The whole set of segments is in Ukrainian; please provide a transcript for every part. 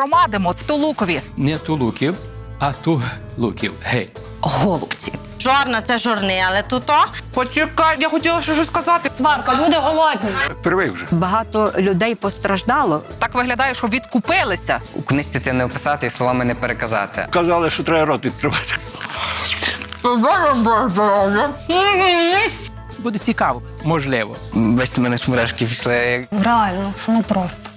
громадимо в Тулукові. Не тулуків, а тулуків. Гей. Голубці. Жорна це жорни, але тут то Почекай, я хотіла ще щось сказати. Сварка, люди голодні. Первий вже. Багато людей постраждало. Так виглядає, що відкупилися. У книжці це не описати і словами не переказати. Казали, що треба рот відкривати. Буде цікаво, можливо. Бачите, в мене шмурашки пішли. Реально, ну просто.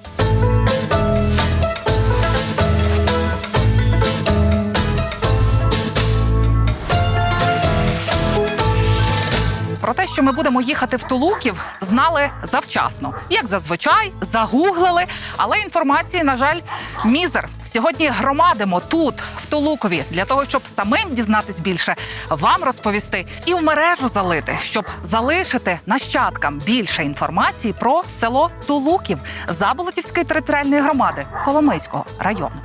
Про те, що ми будемо їхати в Тулуків, знали завчасно. Як зазвичай, загуглили, але інформації, на жаль, мізер. Сьогодні громадимо тут, в Тулукові, для того, щоб самим дізнатись більше, вам розповісти і в мережу залити, щоб залишити нащадкам більше інформації про село Тулуків Заболотівської територіальної громади Коломийського району.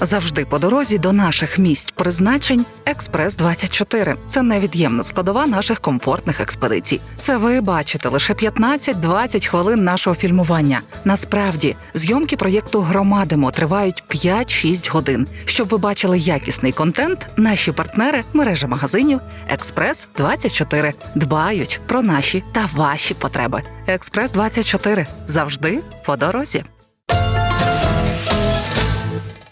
Завжди по дорозі до наших місць призначень Експрес 24 Це невід'ємна складова наших комфортних експедицій. Це ви бачите лише 15-20 хвилин нашого фільмування. Насправді, зйомки проєкту Громадимо тривають 5-6 годин. Щоб ви бачили якісний контент, наші партнери, мережа магазинів Експрес 24 дбають про наші та ваші потреби. Експрес 24 завжди по дорозі.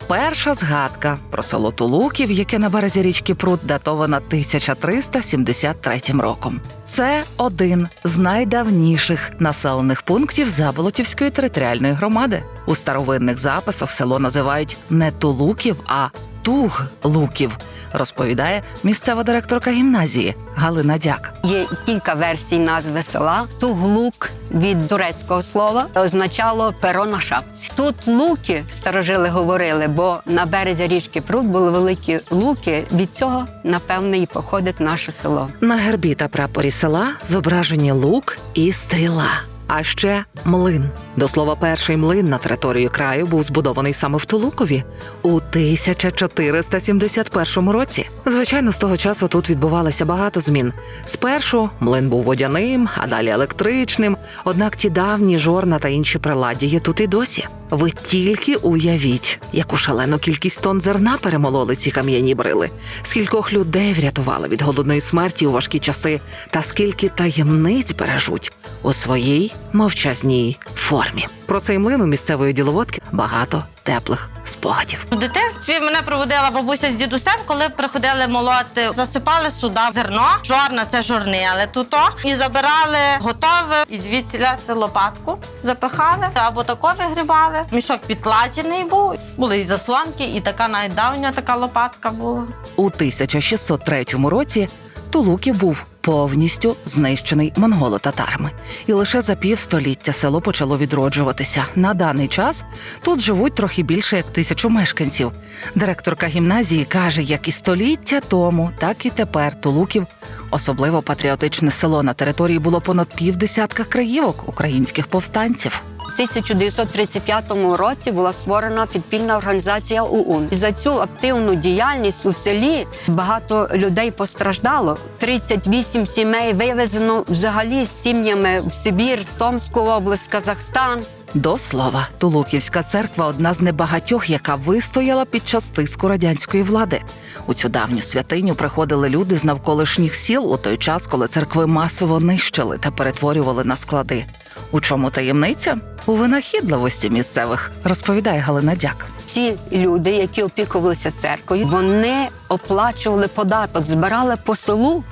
Перша згадка про село Тулуків, яке на березі річки Прут датована 1373 роком. Це один з найдавніших населених пунктів Заболотівської територіальної громади. У старовинних записах село називають не Тулуків, а Туг-Луків, розповідає місцева директорка гімназії Галина Дяк. Є кілька версій назви села. Туглук від турецького слова означало перо на шапці. Тут луки старожили говорили, бо на березі річки Прут були великі луки. Від цього напевне і походить наше село. На гербі та прапорі села зображені лук і стріла. А ще млин. До слова, перший млин на території краю був збудований саме в Тулукові у 1471 році. Звичайно, з того часу тут відбувалося багато змін. Спершу млин був водяним, а далі електричним. Однак ті давні жорна та інші приладдя є тут і досі. Ви тільки уявіть, яку шалену кількість тонн зерна перемололи ці кам'яні брили, скількох людей врятували від голодної смерті у важкі часи, та скільки таємниць бережуть у своїй мовчазній формі. Про цей млин у місцевої діловодки багато теплих спогадів. в дитинстві мене проводила бабуся з дідусем, коли приходили молоти, засипали сюди зерно. Жорна це жорни, але тут. І забирали готове, і звідсіля це лопатку запихали або тако вигрібали. Мішок підкладений був. Були і заслонки, і така навіть давня така лопатка була. У 1603 році Тулуків був повністю знищений монголо-татарами, і лише за півстоліття село почало відроджуватися. На даний час тут живуть трохи більше як тисячу мешканців. Директорка гімназії каже, як і століття тому, так і тепер Тулуків. Особливо патріотичне село на території було понад півдесятка краївок українських повстанців. У 1935 році була створена підпільна організація УУН. І за цю активну діяльність у селі багато людей постраждало. 38 сімей вивезено взагалі з сім'ями в Сибір, Томську область, Казахстан. До слова, Тулуківська церква одна з небагатьох, яка вистояла під час тиску радянської влади. У цю давню святиню приходили люди з навколишніх сіл у той час, коли церкви масово нищили та перетворювали на склади. У чому таємниця? У винахідливості місцевих, розповідає Галина Дяк. Ті люди, які опікувалися церквою, вони оплачували податок, збирали по селу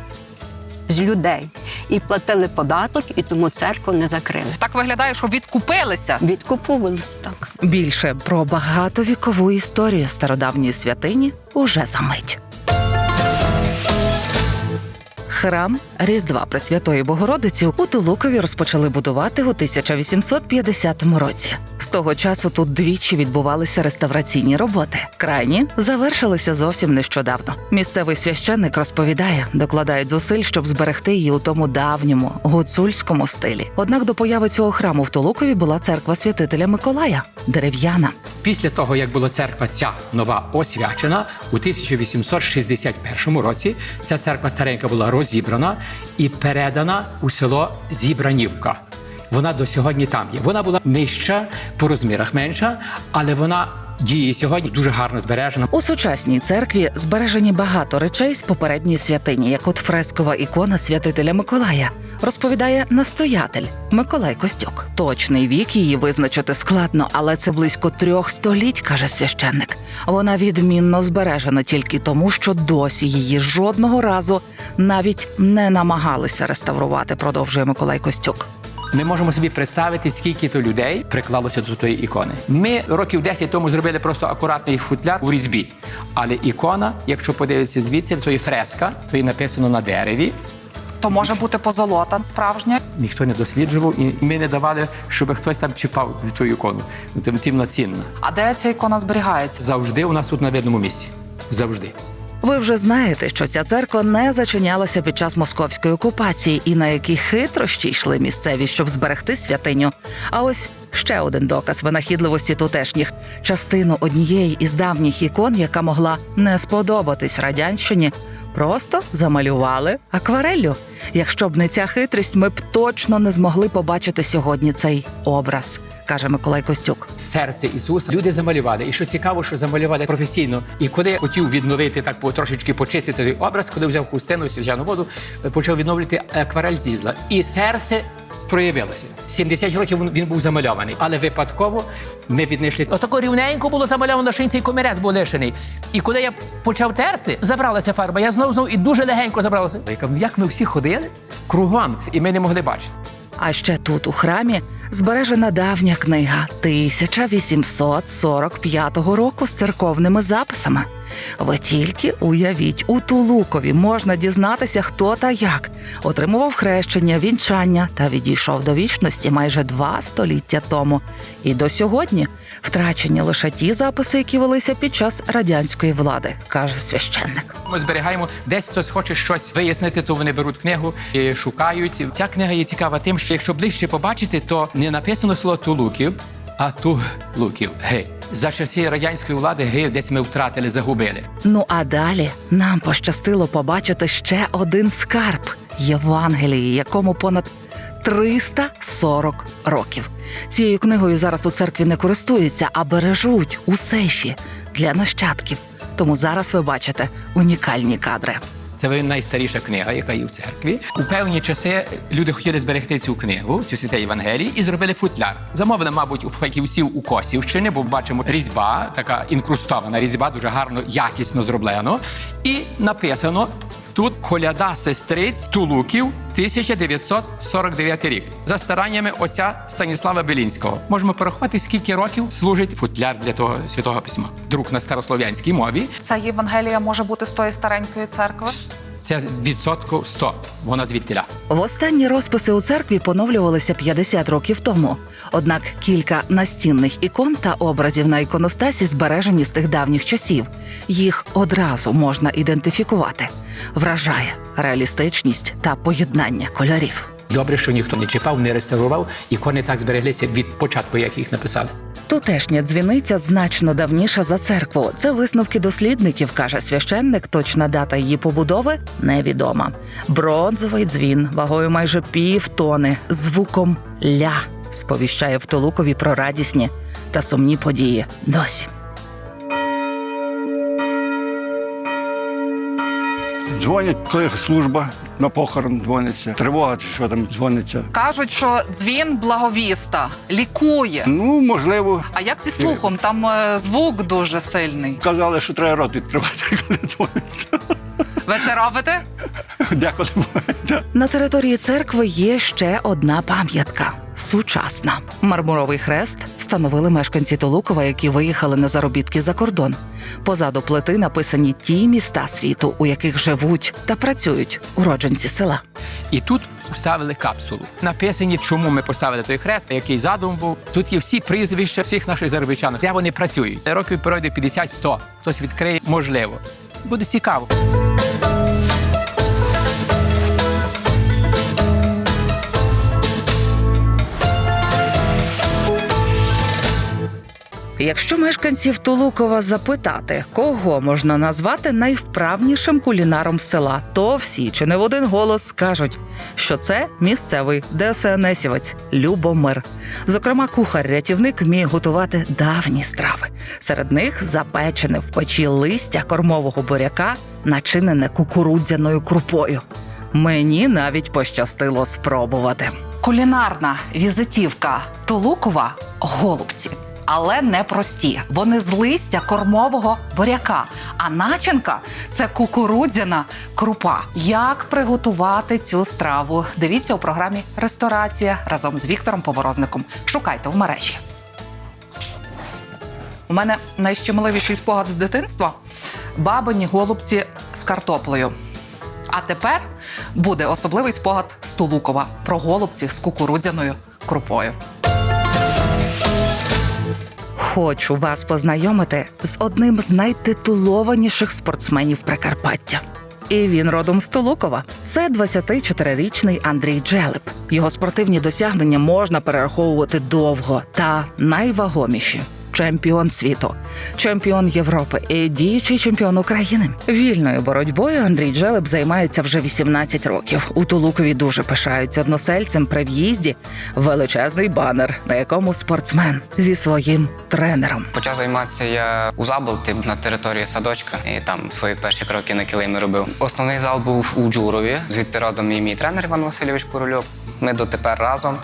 з людей і платили податок, і тому церкву не закрили. Так виглядає, що відкупилися. Відкуповувалися так. Більше про багатовікову історію стародавньої святині уже за мить. Храм Різдва Пресвятої Богородиці у Тулукові розпочали будувати у 1850 році. З того часу тут двічі відбувалися реставраційні роботи. Крайні завершилися зовсім нещодавно. Місцевий священник розповідає, докладають зусиль, щоб зберегти її у тому давньому гуцульському стилі. Однак до появи цього храму в Тулукові була церква святителя Миколая дерев'яна. Після того, як була церква ця нова освячена, у 1861 році ця церква старенька була розібрана і передана у село Зібранівка. Вона до сьогодні там є. Вона була нижча по розмірах менша, але вона діє сьогодні дуже гарно збережена. У сучасній церкві збережені багато речей з попередньої святині, як от фрескова ікона святителя Миколая, розповідає настоятель Миколай Костюк. Точний вік її визначити складно, але це близько трьох століть, каже священник. Вона відмінно збережена тільки тому, що досі її жодного разу навіть не намагалися реставрувати, продовжує Миколай Костюк. Ми можемо собі представити, скільки то людей приклалося до тої ікони. Ми років 10 тому зробили просто акуратний футляр у різьбі. Але ікона, якщо подивитися звідси, то є фреска, то є написано на дереві. То може бути позолота справжня. Ніхто не досліджував, і ми не давали, щоб хтось там чіпав ту ікону. Тим тим цінна. А де ця ікона зберігається? Завжди у нас тут на видному місці. Завжди. Ви вже знаєте, що ця церква не зачинялася під час московської окупації, і на які хитрощі йшли місцеві, щоб зберегти святиню. А ось ще один доказ винахідливості тутешніх частину однієї із давніх ікон, яка могла не сподобатись радянщині, просто замалювали аквареллю. Якщо б не ця хитрість, ми б точно не змогли побачити сьогодні цей образ, каже Миколай Костюк. Серце Ісуса люди замалювали. І що цікаво, що замалювали професійно. І коли я хотів відновити так по трошечки почистити образ, коли взяв хустину, свячану воду, е, почав відновлювати акварель зізла. І серце проявилося. 70 років він- був замальований, але випадково ми віднайшли. Отако рівненько було замальовано, що цей комірець був лишений. І коли я почав терти, забралася фарба. Я знову знову і дуже легенько забралася. Я кажу, як ми всі ходили кругом, і ми не могли бачити. А ще тут, у храмі, збережена давня книга 1845 року з церковними записами. Ви тільки уявіть, у Тулукові можна дізнатися, хто та як отримував хрещення, вінчання та відійшов до вічності майже два століття тому. І до сьогодні втрачені лише ті записи, які велися під час радянської влади, каже священник. Ми зберігаємо, десь хтось хоче щось вияснити, то вони беруть книгу і шукають. Ця книга є цікава тим, що якщо ближче побачити, то не написано слово тулуків, а туглуків. Гей. За часи радянської влади гей десь ми втратили, загубили. Ну а далі нам пощастило побачити ще один скарб Євангелії, якому понад 340 років. Цією книгою зараз у церкві не користуються, а бережуть у сейфі для нащадків. Тому зараз ви бачите унікальні кадри. Це найстаріша книга, яка є в церкві. У певні часи люди хотіли зберегти цю книгу, цю святе Євангелії, і зробили футляр. Замовили, мабуть, у фахівців у Косівщини, бо бачимо різьба, така інкрустована різьба, дуже гарно, якісно зроблено. І написано. Тут коляда сестриць Тулуків 1949 рік за стараннями отця Станіслава Белінського. Можемо порахувати, скільки років служить футляр для того святого письма. Друк на старослов'янській мові. Ця Євангелія може бути з тої старенької церкви. Це відсотку 100. Вона звідтиля. Востанні розписи у церкві поновлювалися 50 років тому. Однак кілька настінних ікон та образів на іконостасі збережені з тих давніх часів. Їх одразу можна ідентифікувати. Вражає реалістичність та поєднання кольорів. Добре, що ніхто не чіпав, не реставрував, ікони так збереглися від початку, як їх написали. Тутешня дзвіниця значно давніша за церкву. Це висновки дослідників, каже священник. Точна дата її побудови невідома. Бронзовий дзвін вагою майже пів тони, звуком ля сповіщає в про радісні та сумні події досі. Дзвонять, коли служба на похорон дзвониться, тривога чи що там дзвониться. Кажуть, що дзвін благовіста лікує. Ну, можливо, А як зі слухом? Там е, звук дуже сильний. казали, що треба рот відкривати, коли дзвониться. Ви це робите? Деколи буває. На території церкви є ще одна пам'ятка сучасна. Мармуровий хрест встановили мешканці Толукова, які виїхали на заробітки за кордон. Позаду плити написані ті міста світу, у яких живуть та працюють уродженці села. І тут вставили капсулу. Написані, чому ми поставили той хрест, який задум був. Тут є всі прізвища всіх наших заробітчан. Де вони працюють. Років пройде 50-100. Хтось відкриє, можливо. Буде цікаво. Якщо мешканців Тулукова запитати, кого можна назвати найвправнішим кулінаром села, то всі чи не в один голос скажуть, що це місцевий ДСНСівець Любомир. Зокрема, кухар-рятівник вміє готувати давні страви. Серед них запечене в печі листя кормового буряка, начинене кукурудзяною крупою. Мені навіть пощастило спробувати. Кулінарна візитівка Тулукова голубці. Але не прості. Вони з листя кормового буряка. А начинка це кукурудзяна крупа. Як приготувати цю страву? Дивіться у програмі Ресторація разом з Віктором Поворозником. Шукайте в мережі. У мене найщемливіший спогад з дитинства бабині голубці з картоплею. А тепер буде особливий спогад з Тулукова про голубці з кукурудзяною крупою. Хочу вас познайомити з одним з найтитулованіших спортсменів Прикарпаття. І він родом з Толокова. Це 24-річний Андрій Джелеп. Його спортивні досягнення можна перераховувати довго та найвагоміші. Чемпіон світу, чемпіон Європи і діючий чемпіон України. Вільною боротьбою Андрій Джелеп займається вже 18 років. У Тулукові дуже пишаються односельцем при в'їзді величезний банер, на якому спортсмен зі своїм тренером. Почав займатися я у Заболті на території садочка, і там свої перші кроки на килимі робив. Основний зал був у Джурові. Звідти родом і мій тренер Іван Васильович Корольов. Ми дотепер разом.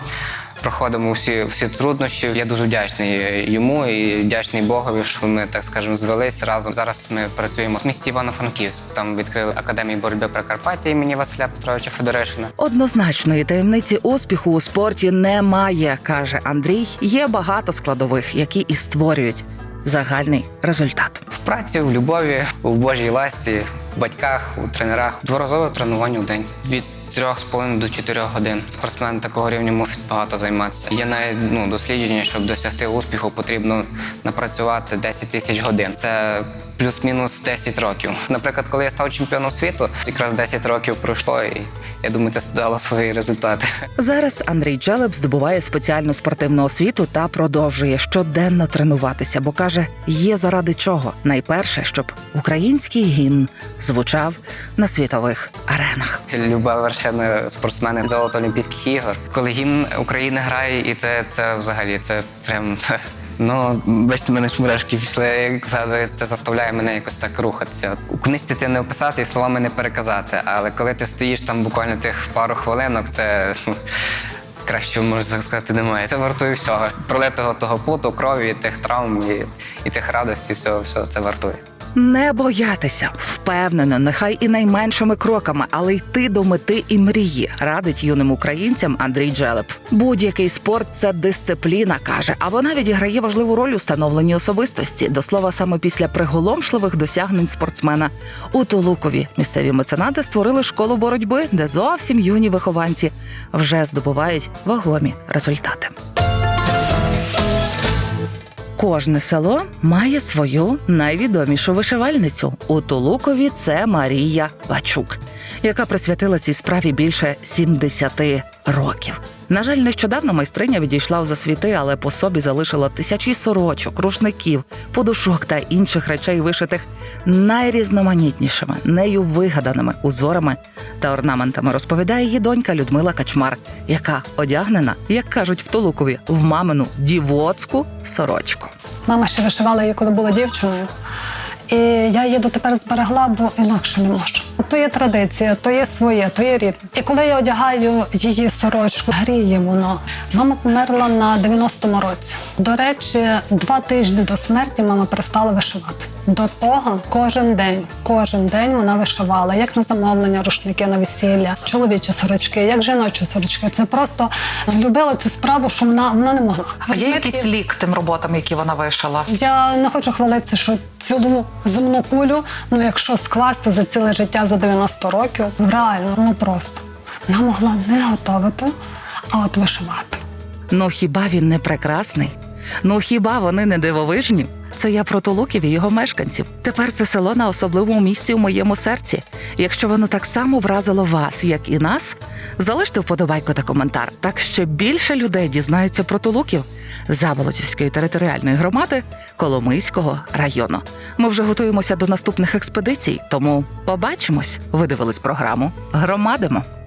Проходимо всі, всі труднощі. Я дуже вдячний йому і вдячний Богові, що ми так скажемо звелись разом. Зараз ми працюємо в місті Івано-Франківськ. Там відкрили академію боротьби Прикарпаття імені Василя Петровича Федоришина. Однозначної таємниці успіху у спорті немає, каже Андрій. Є багато складових, які і створюють загальний результат. В праці, в любові, у Божій ласті, в батьках, у тренерах. Дворазове тренування в день. Від трьох з половиною до чотирьох годин. Спортсмен такого рівня мусить багато займатися. Є навіть ну, дослідження, щоб досягти успіху, потрібно напрацювати 10 тисяч годин. Це плюс-мінус 10 років. Наприклад, коли я став чемпіоном світу, якраз 10 років пройшло, і я думаю, це дало свої результати. Зараз Андрій Джелеп здобуває спеціальну спортивну освіту та продовжує щоденно тренуватися, бо каже, є заради чого. Найперше, щоб український гімн звучав на світових аренах. Люба вершина спортсмени золото Олімпійських ігор. Коли гімн України грає, і це, це взагалі це прям. Ну, бачите, мене шмурашки пішли, як згадую, це заставляє мене якось так рухатися. У книжці це не описати і словами не переказати. Але коли ти стоїш там буквально тих пару хвилинок, це краще можна сказати немає. Це вартує всього. Пролитого того поту, крові, тих травм і, і тих радостей, всього, всього це вартує. Не боятися, впевнено, нехай і найменшими кроками, але йти до мети і мрії, радить юним українцям Андрій Джелеп. Будь-який спорт це дисципліна, каже, а вона відіграє важливу роль у становленні особистості. До слова, саме після приголомшливих досягнень спортсмена у Тулукові місцеві меценати створили школу боротьби, де зовсім юні вихованці вже здобувають вагомі результати. Кожне село має свою найвідомішу вишивальницю. У Тулукові це Марія Бачук, яка присвятила цій справі більше 70 років. На жаль, нещодавно майстриня відійшла у засвіти, але по собі залишила тисячі сорочок, рушників, подушок та інших речей, вишитих найрізноманітнішими, нею вигаданими узорами та орнаментами. Розповідає її донька Людмила Качмар, яка одягнена, як кажуть в Тулукові, в мамину дівоцьку сорочку. Мама ще вишивала її, коли була дівчиною. І я її дотепер зберегла, бо інакше не можу. То є традиція, то є своє, то є рід. І коли я одягаю її сорочку, гріє воно. Мама померла на 90-му році. До речі, два тижні до смерті мама перестала вишивати. До того кожен день, кожен день вона вишивала, як на замовлення, рушники на весілля, чоловічі сорочки, як жіночі сорочки. Це просто любила цю справу, що вона, вона не могла. А є якийсь лік тим роботам, які вона вишила? я не хочу хвалитися, що цілу земну кулю, ну якщо скласти за ціле життя за 90 років, реально, ну просто вона могла не готувати, а от вишивати. Ну хіба він не прекрасний? Ну хіба вони не дивовижні? Це я про Тулуків і його мешканців. Тепер це село на особливому місці у моєму серці. Якщо воно так само вразило вас, як і нас, залиште вподобайку та коментар. Так що більше людей дізнається про Тулуків Заболотівської територіальної громади Коломийського району. Ми вже готуємося до наступних експедицій, тому побачимось. Ви дивились програму Громадимо.